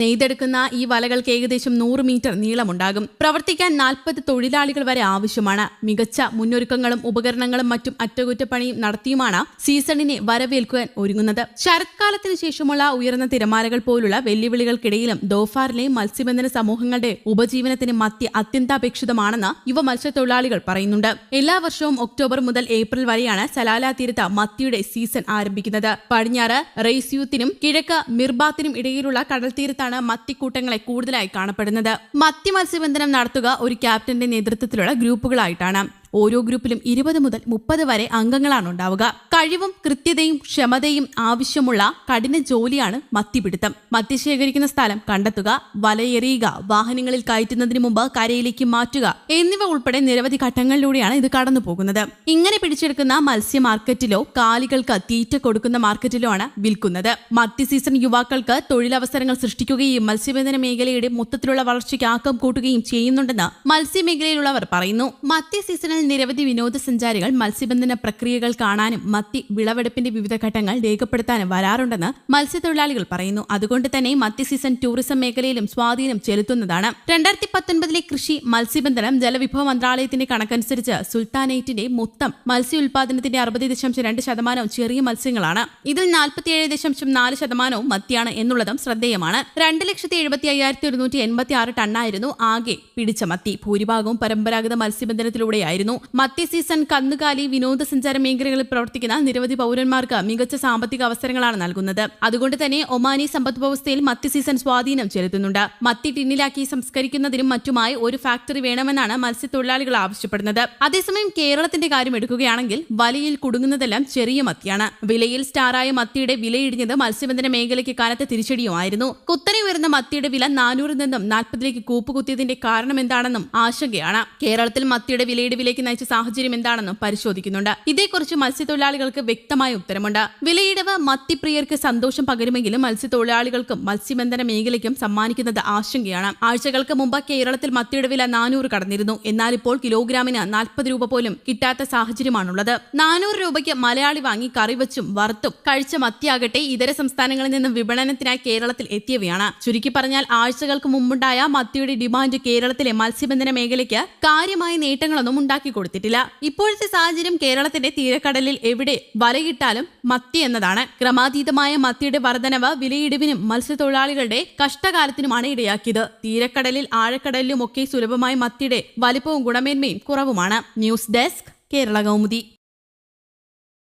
നെയ്തെടുക്കുന്ന ഈ വലകൾക്ക് ഏകദേശം നൂറ് മീറ്റർ നീളമുണ്ടാകും. പ്രവർത്തിക്കാൻ നാൽപ്പത് തൊഴിലാളികൾ വരെ ആവശ്യമാണ്. മികച്ച മുന്നൊരുക്കങ്ങളും ഉപകരണങ്ങളും മറ്റും അറ്റകുറ്റപ്പണിയും നടത്തിയുമാണ് സീസണിനെ വരവേൽക്കുവാൻ ഒരുങ്ങുന്നത്. ശരത്കാലത്തിന് ശേഷമുള്ള ഉയർന്ന തിരമാലകൾ പോലുള്ള വെല്ലുവിളികൾക്കിടയിലും ദോഫാറിലെ മത്സ്യബന്ധന സമൂഹങ്ങളുടെ ഉപജീവനത്തിന് മത്തി അത്യന്താപേക്ഷിതമാണെന്ന് യുവ മത്സ്യത്തൊഴിലാളികൾ പറയുന്നുണ്ട്. എല്ലാ വർഷവും ഒക്ടോബർ മുതൽ ഏപ്രിൽ വരെയാണ് സലാല തീരത്ത് മത്തിയുടെ സീസൺ ആരംഭിക്കുന്നത്. പടിഞ്ഞാറ് റെയ്സ്യൂത്തിനും കിഴക്ക് മിർബാത്തിനും ഇടയിലുള്ള കടൽ തീരത്താണ് മത്തിക്കൂട്ടങ്ങളെ കൂടുതലായി കാണപ്പെടുന്നത്. മത്തി മത്സ്യബന്ധനം നടത്തുക ഒരു ക്യാപ്റ്റന്റെ നേതൃത്വത്തിലുള്ള ഗ്രൂപ്പുകളായിട്ടാണ്. ഓരോ ഗ്രൂപ്പിലും ഇരുപത് മുതൽ മുപ്പത് വരെ അംഗങ്ങളാണ് ഉണ്ടാവുക. കഴിവും കൃത്യതയും ക്ഷമതയും ആവശ്യമുള്ള കഠിന ജോലിയാണ് മത്തിപിടുത്തം. മത്തി ശേഖരിക്കുന്ന സ്ഥലം കണ്ടെത്തുക വലയെറിയുക വാഹനങ്ങളിൽ കയറ്റുന്നതിന് മുമ്പ് കരയിലേക്ക് മാറ്റുക എന്നിവ ഉൾപ്പെടെ നിരവധി ഘട്ടങ്ങളിലൂടെയാണ് ഇത് കടന്നു പോകുന്നത്. ഇങ്ങനെ പിടിച്ചെടുക്കുന്ന മത്സ്യ മാർക്കറ്റിലോ കാലികൾക്ക് തീറ്റ കൊടുക്കുന്ന മാർക്കറ്റിലോ ആണ് വിൽക്കുന്നത്. മത്തി സീസൺ യുവാക്കൾക്ക് തൊഴിലവസരങ്ങൾ സൃഷ്ടിക്കുകയും മത്സ്യബന്ധന മേഖലയുടെ മൊത്തത്തിലുള്ള വളർച്ചയ്ക്ക് ആക്കം കൂട്ടുകയും ചെയ്യുന്നുണ്ടെന്ന് മത്സ്യമേഖലയിലുള്ളവർ പറയുന്നു. മത്തി സീസണിൽ നിരവധി വിനോദസഞ്ചാരികൾ മത്സ്യബന്ധന പ്രക്രിയകൾ കാണാനും മത്തി വിളവെടുപ്പിന്റെ വിവിധ ഘട്ടങ്ങൾ രേഖപ്പെടുത്താനും വരാറുണ്ടെന്ന് മത്സ്യത്തൊഴിലാളികൾ പറയുന്നു. അതുകൊണ്ട് തന്നെ മത്തി സീസൺ ടൂറിസം മേഖലയിലും സ്വാധീനം ചെലുത്തുന്നതാണ്. രണ്ടായിരത്തി പത്തൊൻപതിലെ കൃഷി മത്സ്യബന്ധനം ജലവിഭവ മന്ത്രാലയത്തിന്റെ കണക്കനുസരിച്ച് സുൽത്താനേറ്റിന്റെ മൊത്തം മത്സ്യ ഉൽപാദനത്തിന്റെ അറുപത് ദശാംശം രണ്ട് ശതമാനവും ചെറിയ മത്സ്യങ്ങളാണ്. ഇതിൽ നാൽപ്പത്തിയേഴ് ദശാംശം നാല് ശതമാനവും മത്തിയാണ് എന്നുള്ളതും ശ്രദ്ധേയമാണ്. രണ്ട് ലക്ഷത്തി എഴുപത്തി അയ്യായിരത്തി ഒരുന്നൂറ്റി എൺപത്തി ആറ് ടണ്ണായിരുന്നു ആകെ പിടിച്ച മത്തി. ഭൂരിഭാഗവും പരമ്പരാഗത മത്സ്യബന്ധനത്തിലൂടെയായിരുന്നു മത്തി സീസൺ കന്നുകാലി വിനോദസഞ്ചാര മേഖലകളിൽ പ്രവർത്തിക്കുന്ന നിരവധി പൌരന്മാർക്ക് മികച്ച സാമ്പത്തിക അവസരങ്ങളാണ് നൽകുന്നത്. അതുകൊണ്ട് തന്നെ ഒമാനി സമ്പദ് വ്യവസ്ഥയിൽ മത്തി സീസൺ സ്വാധീനം ചെലുത്തുന്നുണ്ട്. മത്തി ടിന്നിലാക്കി സംസ്കരിക്കുന്നതിനും മറ്റുമായി ഒരു ഫാക്ടറി വേണമെന്നാണ് മത്സ്യത്തൊഴിലാളികൾ ആവശ്യപ്പെടുന്നത്. അതേസമയം കേരളത്തിന്റെ കാര്യം എടുക്കുകയാണെങ്കിൽ വലയിൽ കുടുങ്ങുന്നതെല്ലാം ചെറിയ മത്തിയാണ്. വിലയിൽ സ്റ്റാറായ മത്തിയുടെ വിലയിടിഞ്ഞത് മത്സ്യബന്ധന മേഖലയ്ക്ക് കനത്ത തിരിച്ചടിയുമായിരുന്നു കുത്തനെ ഉയർന്ന മത്തിയുടെ വില നാനൂറിൽ നിന്നും നാൽപ്പതിലേക്ക് കൂപ്പുകുത്തിയതിന്റെ കാരണം എന്താണെന്നും ആശങ്കയാണ്. കേരളത്തിൽ മത്തിയുടെ വിലയിടിവിലേക്ക് നയിച്ച സാഹചര്യം എന്താണെന്നും പരിശോധിക്കുന്നുണ്ട്. ഇതേക്കുറിച്ച് മത്സ്യത്തൊഴിലാളികൾക്ക് വ്യക്തമായ ഉത്തരമുണ്ട്. വിലയിടവ് മത്തിപ്രിയർക്ക് സന്തോഷം പകരുമെങ്കിലും മത്സ്യത്തൊഴിലാളികൾക്കും മത്സ്യബന്ധന മേഖലയ്ക്കും സമ്മാനിക്കുന്നത് ആശങ്കയാണ്. ആഴ്ചകൾക്ക് മുമ്പ് കേരളത്തിൽ മത്തിയുടെ വില നാനൂറ് കടന്നിരുന്നു. എന്നാൽ ഇപ്പോൾ കിലോഗ്രാമിന് നാൽപ്പത് രൂപ പോലും കിട്ടാത്ത സാഹചര്യമാണുള്ളത്. നാനൂറ് രൂപയ്ക്ക് മലയാളി വാങ്ങി കറിവച്ചും വറുത്തും കഴിച്ച മത്തിയാകട്ടെ ഇതര സംസ്ഥാനങ്ങളിൽ നിന്നും വിപണനത്തിനായി കേരളത്തിൽ എത്തിയവയാണ്. ചുരുക്കി പറഞ്ഞാൽ ആഴ്ചകൾക്ക് മുമ്പുണ്ടായ മത്തിയുടെ ഡിമാൻഡ് കേരളത്തിലെ മത്സ്യബന്ധന മേഖലയ്ക്ക് കാര്യമായ നേട്ടങ്ങളൊന്നും ഉണ്ടാക്കി കൊടുത്തിട്ടില്ല. ഇപ്പോഴത്തെ സാഹചര്യം കേരളത്തിന്റെ തീരക്കടലിൽ എവിടെ വലയിട്ടാലും മത്തി എന്നതാണ്. ക്രമാതീതമായ മത്തിയുടെ വർധനവ് വിലയിടിവിനും മത്സ്യത്തൊഴിലാളികളുടെ കഷ്ടകാലത്തിനുമാണ് ഇടയാക്കിയത്. തീരക്കടലിൽ ആഴക്കടലിലുമൊക്കെ സുലഭമായ മത്തിയുടെ വലിപ്പവും ഗുണമേന്മയും കുറവുമാണ്. News desk Kerala Kaumudi.